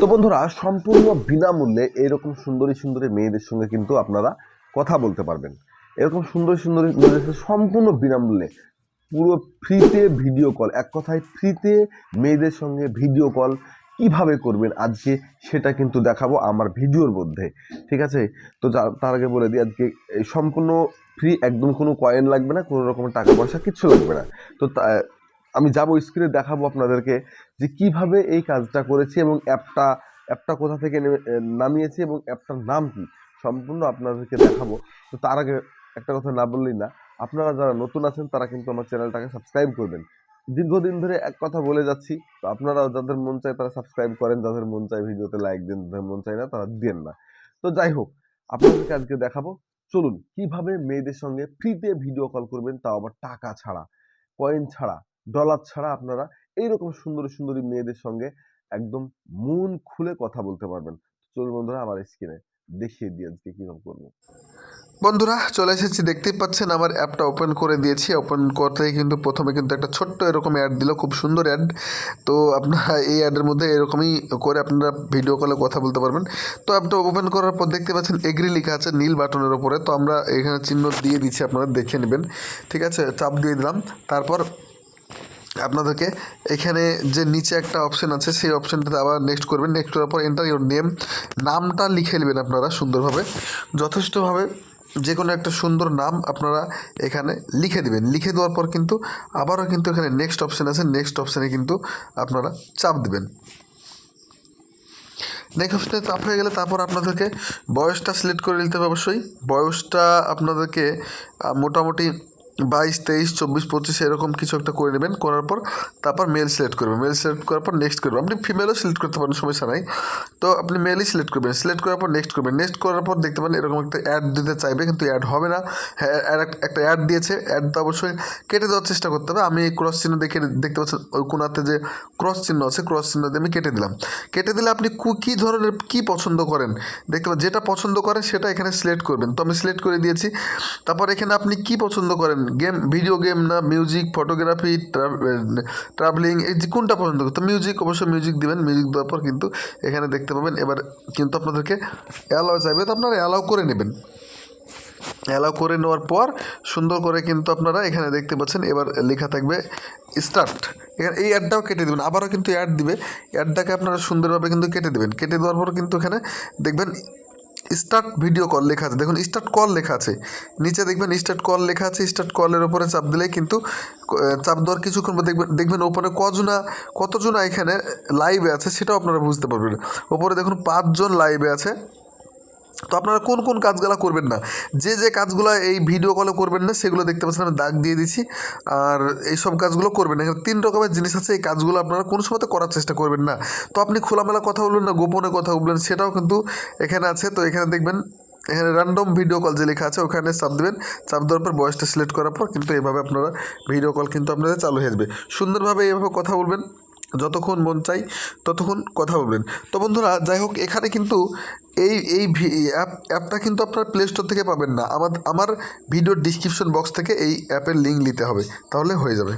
তো বন্ধুরা, সম্পূর্ণ বিনামূল্যে এরকম সুন্দরী সুন্দরী মেয়েদের সঙ্গে কিন্তু আপনারা কথা বলতে পারবেন। এরকম সুন্দরী সুন্দরী সম্পূর্ণ বিনামূল্যে পুরো ফ্রিতে ভিডিও কল, এক কথায় ফ্রিতে মেয়েদের সঙ্গে ভিডিও কল কীভাবে করবেন আজকে সেটা কিন্তু দেখাবো আমার ভিডিওর মধ্যে, ঠিক আছে? তো তার আগে বলে দিই, আজকে সম্পূর্ণ ফ্রি, একদম কোনো কয়েন লাগবে না, কোনো রকমের টাকা পয়সা কিচ্ছু লাগবে না। তা- আমি যাব স্ক্রিনে দেখাবো আপনাদেরকে যে কীভাবে এই কাজটা করেছি এবং অ্যাপটা অ্যাপটা কোথা থেকে নেমে- নামিয়েছি এবং অ্যাপটার নাম কি সম্পূর্ণ আপনাদেরকে দেখাবো। তো তার আগে একটা কথা না বললেই না, আপনারা যারা নতুন আছেন তারা কিন্তু আমার চ্যানেলটাকে সাবস্ক্রাইব করবেন। দীর্ঘদিন ধরে এক কথা বলে যাচ্ছি, তো আপনারা যাদের মন চায় তারা সাবস্ক্রাইব করেন, যাদের মন চায় ভিডিওতে লাইক দেন, যাদের মন চায় না তারা দেন না। তো যাই হোক, আপনাদেরকে আজকে দেখাবো, চলুন কীভাবে মেয়েদের সঙ্গে ফ্রিতে ভিডিও কল করবেন তাও আবার টাকা ছাড়া কয়েন ছাড়া। ডলার ছাড়া আপনারা এইরকম সুন্দরী সুন্দরী মেয়েদের সঙ্গে একদম মন খুলে কথা বলতে পারবেন। চলুন বন্ধুরা, আমার স্ক্রিনে দেখিয়ে দিই আজকে কীভাবে করব। বন্ধুরা, চলে এসেছি। দেখতেই পাচ্ছেন, আমার অ্যাপটা ওপেন করে দিয়েছি। ওপেন করতেই কিন্তু প্রথমে কিন্তু একটা ছোট্ট এরকম অ্যাড দিল, খুব সুন্দর অ্যাড তো আপনারা এই অ্যাডের মধ্যে এরকমই করে আপনারা ভিডিও কলে কথা বলতে পারবেন। তো অ্যাপটা ওপেন করার পর দেখতে পাচ্ছেন এগ্রি লেখা আছে নীল বাটনের ওপরে তো আমরা এখানে চিহ্ন দিয়ে দিচ্ছি, আপনারা দেখে নেবেন। ঠিক আছে, চাপ দিয়ে দিলাম। তারপর আপনাদেরকে এখানে যে নিচে একটা অপশান আছে, সেই অপশানটাতে আবার নেক্সট করবেন। নেক্সট করার পর এন্টার ইউর নেম নামটা লিখে নেবেন আপনারা সুন্দরভাবে। যথেষ্টভাবে যে কোনো একটা সুন্দর নাম আপনারা এখানে লিখে দেবেন। লিখে দেওয়ার পর কিন্তু আবারও কিন্তু এখানে নেক্সট অপশান আছে। নেক্সট অপশানে কিন্তু আপনারা চাপ দেবেন। নেক্সট অপশানে চাপ হয়ে গেলে তারপর আপনাদেরকে বয়সটা সিলেক্ট করে নিতে হবে অবশ্যই। বয়সটা আপনাদেরকে মোটামুটি বাইশ, তেইশ, চব্বিশ, পঁচিশ এরকম কিছু একটা করে নেবেন, করার পর তারপর মেল সিলেক্ট করবেন। মেল সিলেক্ট করার পর নেক্সট করবেন। আপনি ফিমেলও সিলেক্ট করতে পারেন, সমস্যা নাই। তো আপনি মেলই সিলেক্ট করবেন। সিলেক্ট করার পর নেক্সট করবেন। নেক্সট করার পর দেখতে পারেন এরকম একটা অ্যাড দিতে চাইবে, কিন্তু অ্যাড হবে না। হ্যাঁ একটা অ্যাড দিয়েছে। অ্যাড তো অবশ্যই কেটে দেওয়ার চেষ্টা করতে হবে। আমি ক্রস চিহ্ন দেখে দেখতে পাচ্ছেন, ওই কোনাতে যে ক্রস চিহ্ন আছে ক্রস চিহ্ন দিয়ে আমি কেটে দিলাম। কেটে দিলে আপনি কু- কী ধরনের কী পছন্দ করেন? দেখতে পাবেন যেটা পছন্দ করেন, সেটা এখানে সিলেক্ট করবেন। তো আমি সিলেক্ট করে দিয়েছি। তারপর এখানে আপনি কি পছন্দ করেন? গেম ভিডিও গেম না মিউজিক ফটোগ্রাফি ট্রাভেলিং এই যে কোনটা পছন্দ তো মিউজিক অবশ্যই মিউজিক দেবেন। মিউজিক দেওয়ার পর কিন্তু এখানে দেখতে পাবেন। এবার কিন্তু আপনাদেরকে অ্যালাও চাইবে, তো আপনারা অ্যালাও করে নেবেন। অ্যালাউ করে নেওয়ার পর সুন্দর করে কিন্তু আপনারা এখানে দেখতে পাচ্ছেন, এবার লেখা থাকবে স্টার্ট এখানে এই অ্যাডটাও কেটে দেবেন। আবারও কিন্তু অ্যাড দিবে। অ্যাডটাকে আপনারা সুন্দরভাবে কিন্তু কেটে দেবেন। কেটে দেওয়ার পর কিন্তু এখানে দেখবেন স্টার্ট ভিডিও কল লেখা আছে। দেখুন স্টার্ট কল লেখা আছে। নিচে দেখবেন স্টার্ট কল লেখা আছে স্টার্ট কলের ওপরে চাপ দিলে কিন্তু চাপ দেওয়ার কিছুক্ষণ পর দেখবেন দেখবেন ওপরে কজনা, কতজনা এখানে লাইভে আছে সেটাও আপনারা বুঝতে পারবেন। ওপরে দেখুন, পাঁচজন লাইভে আছে। তো আপনারা কোন কোন কাজগুলো করবেন না? যে যে কাজগুলো এই ভিডিও কলে করবেন না, সেগুলো দেখতে পাচ্ছেন, আমি দাগ দিয়ে দিছি। আর এই সব কাজগুলো করবেন না। এখানে তিন রকমের জিনিস আছে, এই কাজগুলো আপনারা কোনো সময়তে করার চেষ্টা করবেন না। তো আপনি খোলামেলা কথা বলবেন না, গোপনে কথা বলবেন, সেটাও কিন্তু এখানে আছে। তো এখানে দেখবেন, এখানে র্যান্ডম ভিডিও কল যে লেখা আছে, ওখানে চাপ দেবেন। চাপ দেওয়ার পর বয়সটা সিলেক্ট করার পর কিন্তু এইভাবে আপনারা ভিডিও কল কিন্তু আপনাদের চালু হয়ে যাবে। সুন্দরভাবে এইভাবে কথা বলবেন। যতক্ষণ মন চাই ততক্ষণ কথা বলবেন। তো বন্ধুরা, যাই হোক, এখানে কিন্তু এই এই অ্যাপ, অ্যাপটা কিন্তু আপনার প্লে স্টোর থেকে পাবেন না। আমার আমার ভিডিওর ডিসক্রিপশন বক্স থেকে এই অ্যাপের লিঙ্ক নিতে হবে, তাহলে হয়ে যাবে।